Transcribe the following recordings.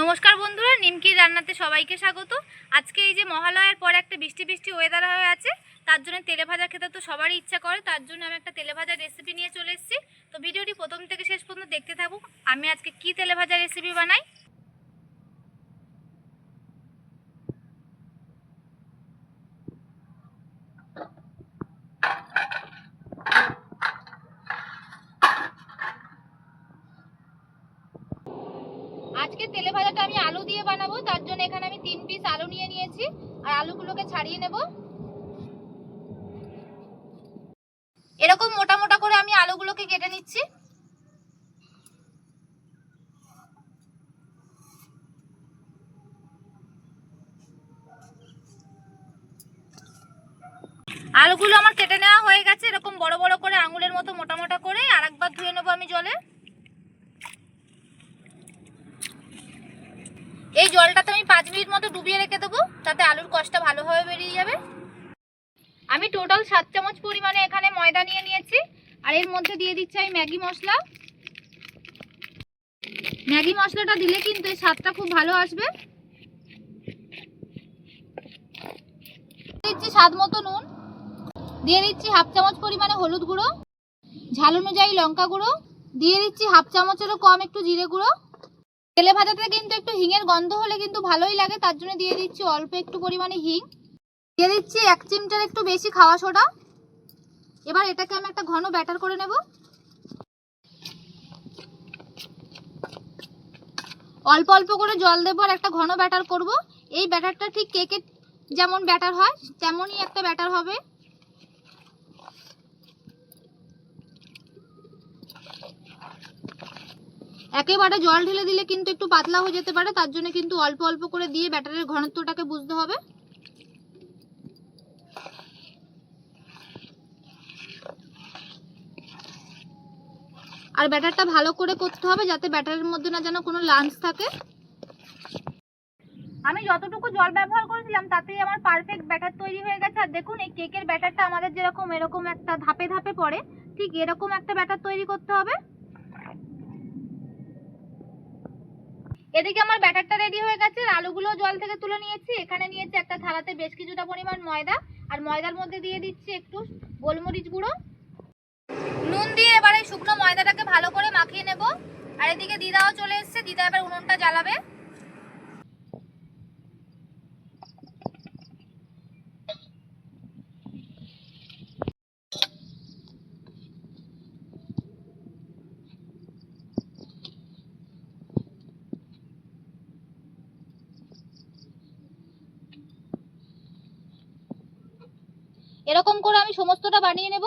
নমস্কার বন্ধুরা, নিমকি রান্নাতে সবাইকে স্বাগত। আজকে এই যে মহালয়ার পরে একটা বৃষ্টি বৃষ্টি ওয়েদার হয়ে আছে, তার জন্য তেলে ভাজা খেতে তো সবারই ইচ্ছা করে, তার জন্য আমি একটা তেলে ভাজার রেসিপি নিয়ে চলে এসেছি। তো ভিডিওটি প্রথম থেকে শেষ পর্যন্ত দেখতে থাকুক আমি আজকে কি তেলে ভাজা রেসিপি বানাই আজকে তেলে ভাজাটা আমি আলু দিয়ে বানাবো, তার জন্য এখানে আমি তিন পিস আলু নিয়ে নিয়েছি, আর আলুগুলোকে ছাড়িয়ে নেব। এরকম মোটা মোটা করে আমি আলুগুলোকে কেটে নিচ্ছি। আলুগুলো আমার কেটে নেওয়া হয়ে গেছে, এরকম বড় বড় করে আঙুলের মতো মোটা মোটা করে আর একবার ধুয়ে নেব আমি জলে। এই জলটাতে আমি পাঁচ মিনিট মতো ডুবিয়ে রেখে দেবো, তাতে আলুর কষটা ভালোভাবে বেরিয়ে যাবে। আমি টোটাল সাত চামচ পরিমাণে এখানে ময়দা নিয়ে নিয়েছি, আর এর মধ্যে দিয়ে দিচ্ছি আমি ম্যাগি মশলা। ম্যাগি মশলাটা দিলে কিন্তু এই স্বাদটা খুব ভালো আসবে। দিচ্ছি স্বাদ মতো নুন, দিয়ে দিচ্ছি হাফ চামচ পরিমাণে হলুদ গুঁড়ো, ঝাল অনুযায়ী লঙ্কা গুঁড়ো, দিয়ে দিচ্ছি হাফ চামচেরও কম একটু জিরে গুঁড়ো তেলে ভাজাতে কিন্তু একটু হিঙের গন্ধ হলে কিন্তু ভালোই লাগে, তার জন্য দিয়ে দিচ্ছি অল্প একটু পরিমাণে হিং। দিয়ে দিচ্ছি এক চিমটার একটু বেশি খাওয়া সোডা। এবার এটাকে আমি একটা ঘন ব্যাটার করে নেব। অল্প অল্প করে জল দেবো আর একটা ঘন ব্যাটার করব। এই ব্যাটারটা ঠিক কেকের যেমন ব্যাটার হয়, তেমনই একটা ব্যাটার হবে। একেবারে জল ঢেলে দিলে কিন্তু একটু পাতলা হয়ে যেতে পারে, তার জন্য কিন্তু অল্প অল্প করে দিয়ে ব্যাটারের ঘনত্বটাকে বুঝতে হবে। আর ব্যাটারটা ভালো করে করতে হবে যাতে ব্যাটারের মধ্যে না যেন কোনো লাঞ্চ থাকে। আমি যতটুকু জল ব্যবহার করেছিলাম, তাতেই আমার পারফেক্ট ব্যাটার তৈরি হয়ে গেছে। আর দেখুন, এই কেকের ব্যাটারটা আমাদের যেরকম এরকম একটা ধাপে ধাপে পড়ে, ঠিক এরকম একটা ব্যাটার তৈরি করতে হবে। এদিকে আমার ব্যাটারটা রেডি হয়ে গেছে আলুগুলো জল থেকে তুলে নিয়েছি। এখানে নিয়েছি একটা থালাতে বেশ কিছুটা পরিমাণ ময়দা, আর ময়দার মধ্যে দিয়ে দিচ্ছি একটু গোলমরিচ গুঁড়ো। নুন দিয়ে এবারে শুকনো ময়দাটাকে ভালো করে মাখিয়ে নেব। আর এদিকে দিদাও চলে এসছে, দিদা এবার উনুনটা জ্বালাবে। এরকম করে আমি সমস্তটা বানিয়ে নেব।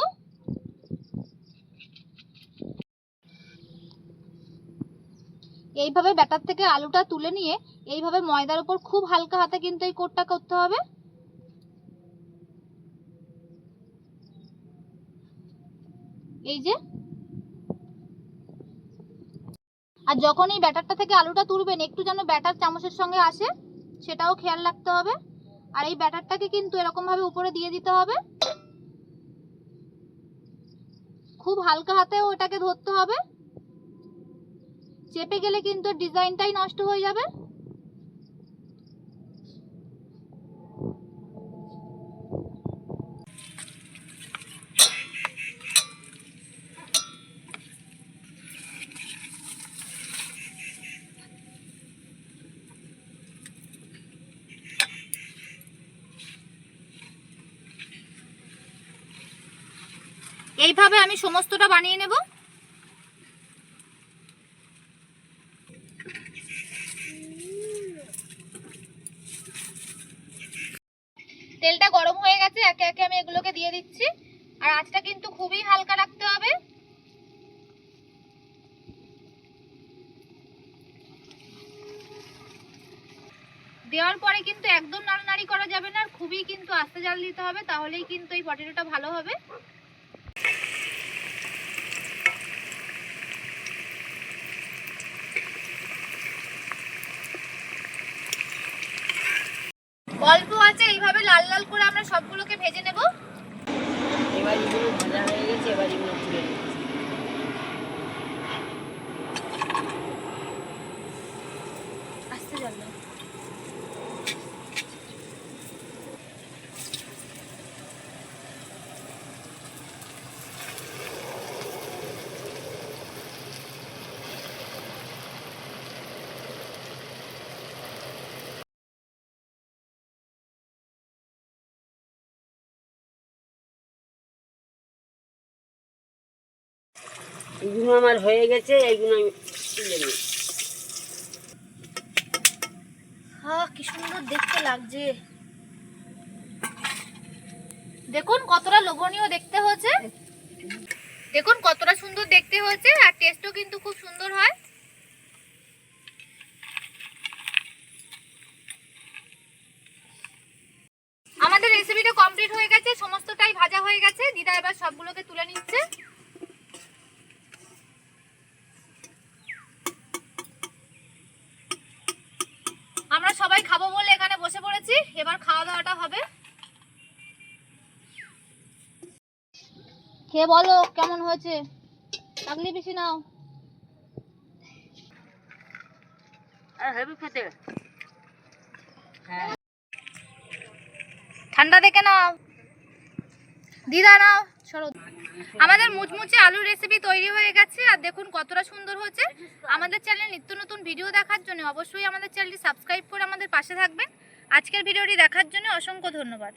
এইভাবে ব্যাটার থেকে আলুটা তুলে নিয়ে এইভাবে ময়দার উপর খুব হালকা হাতে কিন্তু এই কোটটা করতে হবে। এই যে। আর যখন এই ব্যাটারটা থেকে আলুটা তুলবেন, একটু যেন ব্যাটার চামচের সঙ্গে আসে, সেটাও খেয়াল রাখতে হবে। আর এই ব্যাটারটাকে কিন্তু এরকম ভাবে উপরে দিয়ে দিতে হবে। খুব হালকা হাতেও ওটাকে ধরতে হবে। চেপে গেলে কিন্তু ডিজাইনটাই নষ্ট হয়ে যাবে। এইভাবে আমি সমস্তটা বানিয়ে নেব। তেলটা গরম হয়ে গেছে, একে একে আমি এগুলোকে দিয়ে দিচ্ছি। আর আঁচটা কিন্তু খুবই হালকা রাখতে হবে। দেওয়ার পরে কিন্তু একদম নাড়ানাড়ি করা যাবে না, আর খুবই কিন্তু আস্তে জাল দিতে হবে, তাহলেই কিন্তু এই পটেটোটা ভালো হবে অল্প আছে এইভাবে লাল লাল করে আমরা সবগুলোকে ভেজে নেব। এবার ভাজা হয়ে গেছে এবার এগুলো তুলে এইগুলো আমার হয়ে গেছে এইগুলো আমি তুলে নিই। কি সুন্দর দেখতে লাগছে। দেখুন কতটা লোভনীয় দেখতে হয়েছে। দেখুন কতটা সুন্দর দেখতে হয়েছে, আর টেস্টও কিন্তু খুব সুন্দর হয়। আমাদের রেসিপিটা কমপ্লিট হয়ে গেছে, সমস্তটাই ভাজা হয়ে গেছে। দিদা এবার সবগুলোকে তুলে নিচ্ছে। সবাই খাব বলে এখানে বসে পড়েছি। এবার খাওয়া দাওয়াটা হবে। খেয়ে বলো কেমন হয়েছে? লাগলি বেশি নাও। আর হেবি খেতে। হ্যাঁ। ঠান্ডা দেখে নাও। দিদা নাও শরৎ আমাদের মুচমুচে আলুর রেসিপি তৈরি হয়ে গেছে, আর দেখুন কতটা সুন্দর হচ্ছে আমাদের চ্যানেল নিত্য নতুন ভিডিও দেখার জন্য অবশ্যই আমাদের চ্যানেলটি সাবস্ক্রাইব করে আমাদের পাশে থাকবেন। আজকের ভিডিওটি দেখার জন্য অসংখ্য ধন্যবাদ।